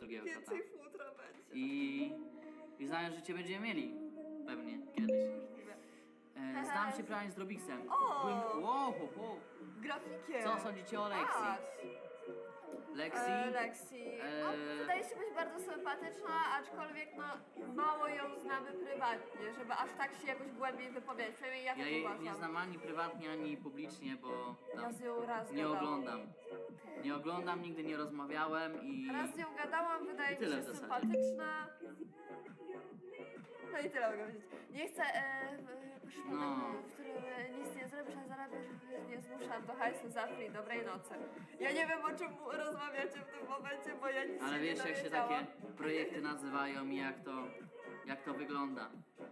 drugiego kota. Więcej futra będzie. I, i znają, że cię będziemy mieli. Pewnie, kiedyś. E, znam się prawie z Robixem. O! Byłem, wow, wow, wow. Grafikiem. Co sądzicie o Lexi? Patrz. Lexi? E, Lexi. No, wydaje się być bardzo sympatyczna, aczkolwiek no, mało ją znamy prywatnie, żeby aż tak się jakoś głębiej wypowiedzieć. Przynajmniej ja tak Ja jej uważam. nie znam ani prywatnie, ani publicznie, bo Ja z nią raz nie gadałam. oglądam. Nie oglądam, nigdy nie rozmawiałem i... Raz z nią gadałam, wydaje mi się sympatyczna. No i tyle mogę powiedzieć. Nie chcę e, No. w którym e, nic nie zrobisz, a zarabiasz, nie zmuszam do hajsu za free. Dobrej nocy. Ja nie wiem o czym rozmawiacie w tym momencie, bo ja nic Ale się wiesz nie jak się takie projekty nazywają i jak to, jak to wygląda.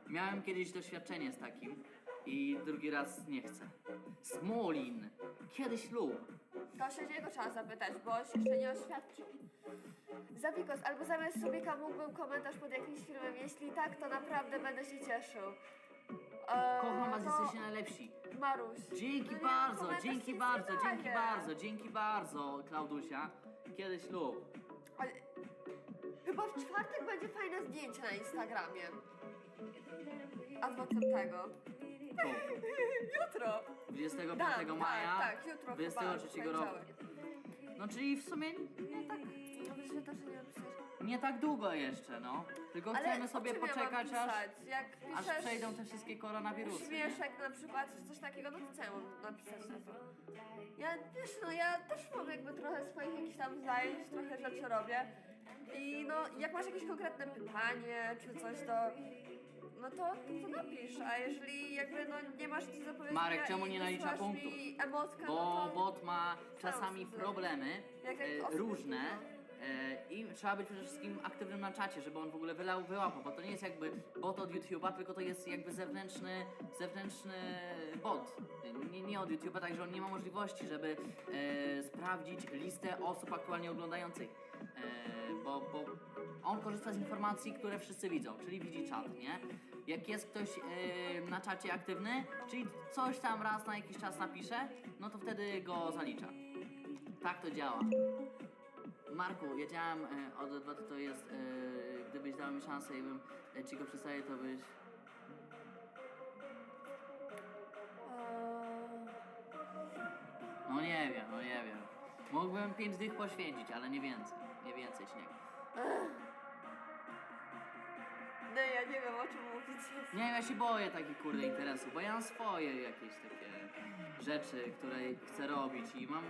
Miałem kiedyś doświadczenie z takim i drugi raz nie chcę. Smolin. Kiedy ślub? To się niego trzeba zapytać, bo on się jeszcze nie oświadczył. Zawikos, albo zamiast Subika mógłbym komentarz pod jakimś filmem. Jeśli tak, to naprawdę będę się cieszył. Eee, Kocham was, to jesteście najlepsi. Maruś. Dzięki No nie, bardzo, komentarz dzięki nic bardzo, dzięki bardzo, dzięki bardzo, Klaudusia. Kiedy ślub? Ale chyba w czwartek będzie fajne zdjęcie na Instagramie. A potem tego. Tu. Jutro. 25 Tak, maja tak, tak, jutro chyba, 23 roku. poniedziałek. No czyli w sumie nie tak, No też, nie nie tak długo jeszcze, no. Tylko chcemy o sobie czym ja mam poczekać aż, pisać? Jak aż piszesz przejdą te wszystkie koronawirusy. Śmieszek na przykład, czy coś takiego, no to co ja mam napisać na to? Ja, wiesz, no ja też mam jakby trochę swoich jakichś tam zajęć, trochę rzeczy robię. I no, jak masz jakieś konkretne pytanie, czy coś, to no to, to, napisz, a jeżeli jakby no nie masz nic do powiedzenia Marek, czemu nie nalicza punktów? mi emotkę, Bo no to... bot ma czasami sobie. problemy Jak- e, różne trudno. e, i trzeba być przede wszystkim aktywnym na czacie, żeby on w ogóle wylał, wyłapał, bo to nie jest jakby bot od YouTube'a, tylko to jest jakby zewnętrzny, zewnętrzny bot. Nie, nie od YouTube'a, także on nie ma możliwości, żeby e, sprawdzić listę osób aktualnie oglądających. E, bo, bo on korzysta z informacji, które wszyscy widzą, czyli widzi czat, nie? Jak jest ktoś e, na czacie aktywny, czyli coś tam raz na jakiś czas napisze, no to wtedy go zalicza. Tak to działa. Marku, wiedziałem e, od dwa to jest, e, gdybyś dał mi szansę i bym e, ci go przedstawił, to byś... Eee, No nie wiem, no nie wiem. Mógłbym pięć dych poświęcić, ale nie więcej. Więcej śnieg. No ja nie wiem o czym mówić. Nie wiem, ja się boję takich kurde interesów, bo ja mam swoje jakieś takie rzeczy, które chcę robić i mam,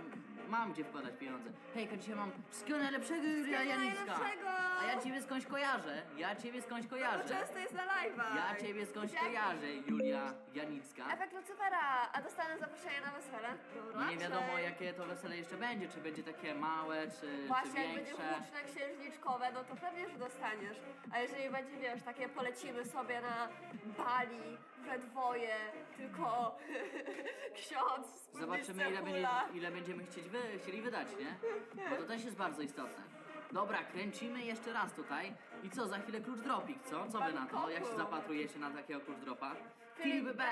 mam gdzie wkładać pieniądze. Hejka, dzisiaj mam wszystkiego najlepszego Julia Janicka. najlepszego! A ja ciebie skądś kojarzę, ja ciebie skądś Bo kojarzę. często jest na live'ach. Ja ciebie skądś kojarzę, Julia Janicka. Efekt Lucifera, a dostanę zaproszenie na wesele? No Nie wiadomo jakie to wesele jeszcze będzie, czy będzie takie małe, czy, czy Właśnie jak będzie większe. huczne, księżniczkowe, no to pewnie, że dostaniesz. A jeżeli będzie, wiesz, takie polecimy sobie na Bali, we dwoje, tylko ksiądz Zobaczymy ile, będzie, hula. ile będziemy chcieć wy, chcieli wydać, nie? Bo to też jest bardzo istotne. Dobra, kręcimy jeszcze raz tutaj. I co, za chwilę klucz dropik, co? Co wy na to? Jak się zapatrujecie na takiego klucz dropa? Filip B.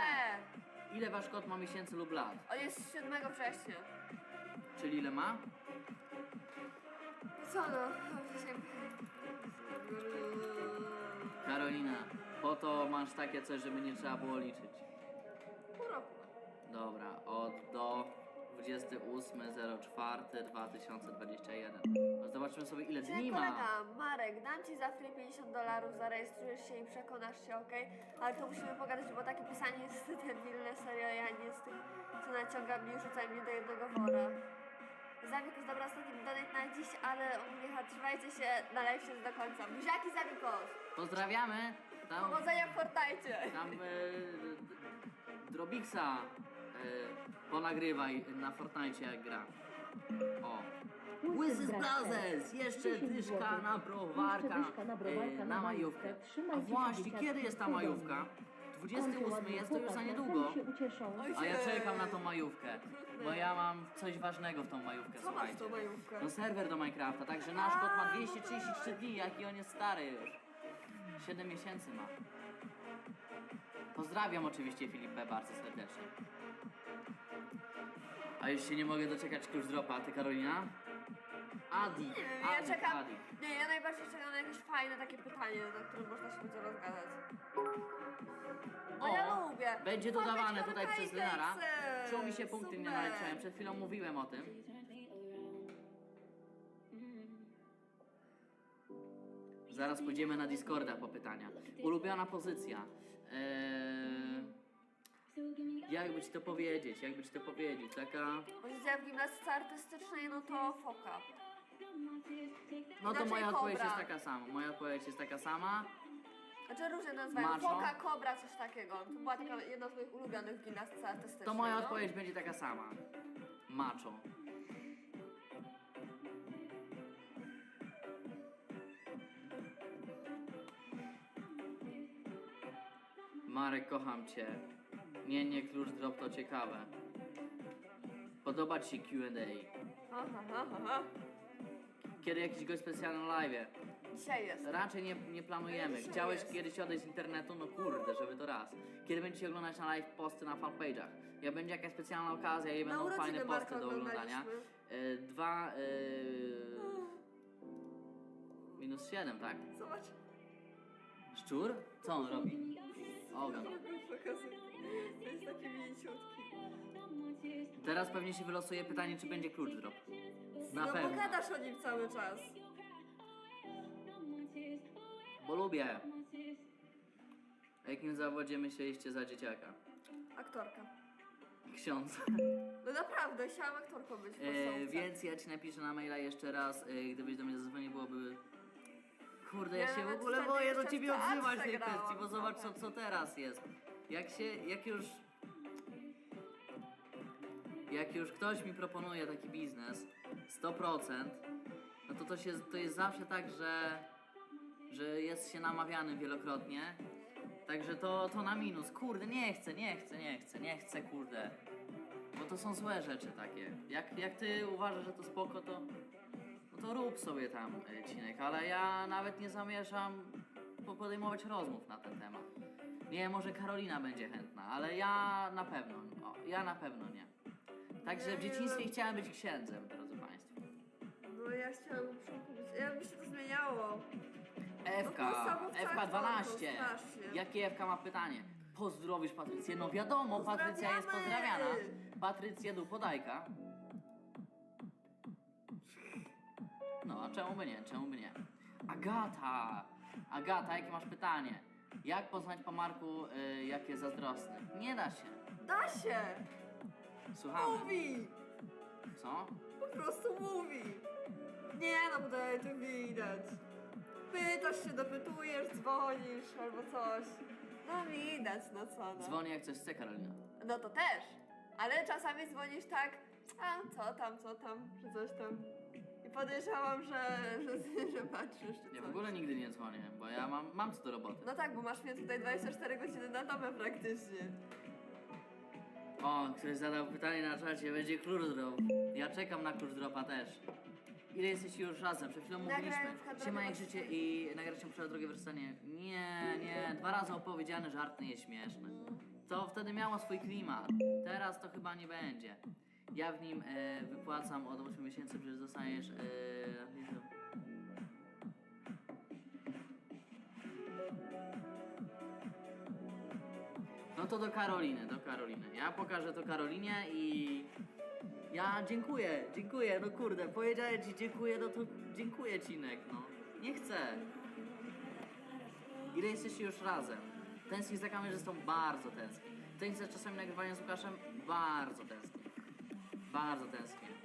Ile wasz kot ma miesięcy lub lat? On jest 7 września. Czyli ile ma? Co no? Karolina, po to masz takie coś, żeby nie trzeba było liczyć. Pół roku. Dobra, od do 28.04.2021. No Zobaczymy sobie ile dni Czyli ma. kolega, Marek, dam ci za free 50 dolarów, zarejestrujesz się i przekonasz się, okej? Ale to musimy pogadać, bo takie pisanie jest debilne, serio, ja nie z tych, co naciąga mnie i rzuca mnie do jednego wora. Zawikos, dobra, ostatni donate na dziś, ale umiecha, trzymajcie się, na live jest do końca. Buziaki Zawikos! Pozdrawiamy. Tam, Powodzenia w Fortnite! tam e, Drobixa ponagrywaj na Fortnite jak gra. O. Łysy Brothers! Jeszcze dyszka na browarka, e, na majówkę. A właśnie, kiedy jest ta majówka? 28 jest to już za niedługo. A ja czekam na tą majówkę, bo ja mam coś ważnego w tą majówkę, Co masz w słuchajcie. tą majówkę? No serwer do Minecrafta, także nasz kot ma 233 dni, jaki on jest stary już. 7 miesięcy ma. Pozdrawiam oczywiście Filipę bardzo serdecznie. A już się nie mogę doczekać klucz dropa, a ty Karolina? Adi, ja Adi, czekam. Adi. Nie, ja najbardziej czekam na jakieś fajne takie pytanie, na które można się będzie rozgadać. O, ja lubię. Będzie dodawane tutaj przez Lenara. Czemu mi się punkty nie Super. naliczają? Przed chwilą mówiłem o tym. Zaraz pójdziemy na Discorda po pytania. Ulubiona pozycja. Eee, jakby ci to powiedzieć, jakby ci to powiedzieć, taka... Pozycja w gimnastyce artystycznej, no to foka. No to Inaczej moja odpowiedź kobra. jest taka sama. Moja odpowiedź jest taka sama. Znaczy różnie nazywają. Macho. Foka, kobra, coś takiego. To była taka jedna z moich ulubionych w gimnastyce artystycznej. To moja no. odpowiedź będzie taka sama. Macho. Marek, kocham cię. Nie, nie, klucz drop to ciekawe. Podoba ci się Q&A. Aha, aha, aha. Kiedy jakiś gość specjalny na live? Dzisiaj jest. Raczej nie, nie planujemy. Dzisiaj Chciałeś jest. kiedyś odejść z internetu? No kurde, żeby to raz. Kiedy będziecie oglądać na live posty na fanpage'ach? Jak będzie jakaś specjalna okazja i będą urodziny fajne Marka posty do oglądania. Y, dwa... Y, minus 7, tak? Zobacz. Szczur? Co on robi? Taki mięciutki. Teraz pewnie się wylosuje pytanie, czy będzie klucz drop. Na no pewno. bo gadasz o nim cały czas. Bo lubię. W jakim zawodzie myśleliście za dzieciaka? Aktorka. Ksiądz. No naprawdę, chciałam aktorką być w E, podstawówce. więc ja ci napiszę na maila jeszcze raz, e, gdybyś do mnie zadzwonił, byłoby... Kurde, ja Ja się w nawet ogóle wtedy boję do jeszcze w ciebie teatrze odzywać w tej grałam kwestii, bo zobacz co, co teraz jest. Jak się, jak już... Jak już ktoś mi proponuje taki biznes, 100%, no to to, się, to jest zawsze tak, że, że jest się namawianym wielokrotnie. Także to, to na minus. Kurde, nie chcę, nie chcę, nie chcę, nie chcę, kurde. Bo to są złe rzeczy takie. Jak, jak ty uważasz, że to spoko, to, no to rób sobie tam e, cinek, ale ja nawet nie zamierzam po- podejmować rozmów na ten temat. Nie, może Karolina będzie chętna, ale ja na pewno, o, ja na pewno nie. Także w dzieciństwie chciałem być księdzem, drodzy Państwo. No ja chciałam przód być. Ja by się to zmieniało. Ewka, podstawówce Ewka aktorką, 12. strasznie. Jakie Ewka ma pytanie? Pozdrowisz Patrycję? No wiadomo, Patrycja jest Pozdrawiamy! pozdrawiana. Patrycja du podajka. No, a czemu by nie? Czemu by nie? Agata! Agata, jakie masz pytanie? Jak poznać po Marku, y, jak jest zazdrosny? Nie da się. Da się! Słuchamy. Mówi! Co? Po prostu mówi! Nie no, bo to, widać. Pytasz się, dopytujesz, dzwonisz albo coś. No widać, no co no. Dzwoni jak coś chce, Karolina. No to też. Ale czasami dzwonisz tak, a co tam, co tam, czy coś tam. I podejrzewam, że, że, że patrzysz, czy Ja coś. w ogóle nigdy nie dzwonię, bo ja mam, mam co do roboty. No tak, bo masz mnie tutaj 24 godziny na dobę praktycznie. O, ktoś zadał pytanie na czacie, będzie klucz drop. Ja czekam na klucz dropa też. Ile jesteście już razem? Przed chwilą Nagrałem mówiliśmy, w kadrowie siema jak życie i nagraliśmy przed drugie wersanie. Nie, nie, dwa razy opowiedziany żart nie jest śmieszny. To wtedy miało swój klimat. Teraz to chyba nie będzie. Ja w nim e, wypłacam od 8 miesięcy, przecież dostaniesz... E, to do Karoliny, do Karoliny. Ja pokażę to Karolinie i ja dziękuję, dziękuję, no kurde, powiedziałem ci dziękuję, no to dziękuję Cinek, no. Nie chcę. Ile jesteście już razem? Tęsknię za kamerzystą? Bardzo tęsknię. Tęsknię za czasami nagrywania z Łukaszem? Bardzo tęsknię. Bardzo tęsknię.